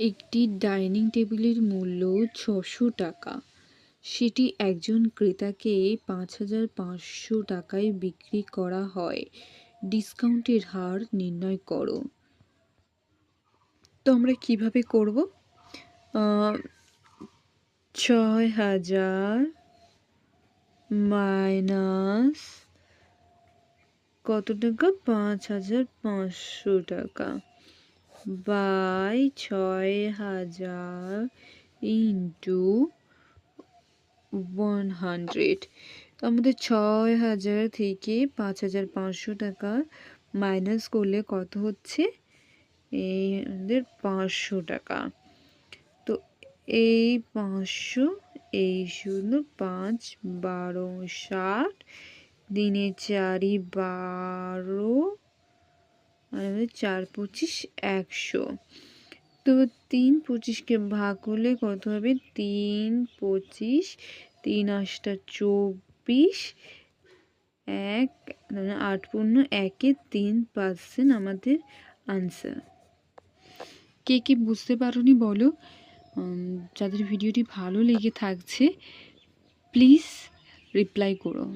একটি ডাইনিং টেবিলের মূল্য ছশো টাকা। সেটি একজন ক্রেতাকে পাঁচ হাজার পাঁচশো টাকায় বিক্রি করা হয়। ডিসকাউন্টের হার নির্ণয় করো। তো আমরা কীভাবে করব? ছয় হাজার মাইনাস কত টাকা? পাঁচ হাজার পাঁচশো টাকা। বাই ছয় হাজার ইন্টু ওয়ান হান্ড্রেড। আমাদের ছয় হাজার থেকে পাঁচ হাজার পাঁচশো টাকা মাইনাস করলে কত হচ্ছে? এই আমাদের পাঁচশো টাকা। তো এই পাঁচশো, এই শূন্য, পাঁচ, বারো, ষাট, দিনে চারি, বারো আর আমাদের চার পঁচিশ একশো। তো তিন পঁচিশকে ভাগ করলে কত হবে? তিন পঁচিশ, তিন আটটা চব্বিশ, এক মানে আট পূর্ণ একে তিন পার্সেন্ট আমাদের আনসার। কে কে বুঝতে পারোনি বলো? যাদের ভিডিওটি ভালো লেগে থাকছে, প্লিজ রিপ্লাই করো।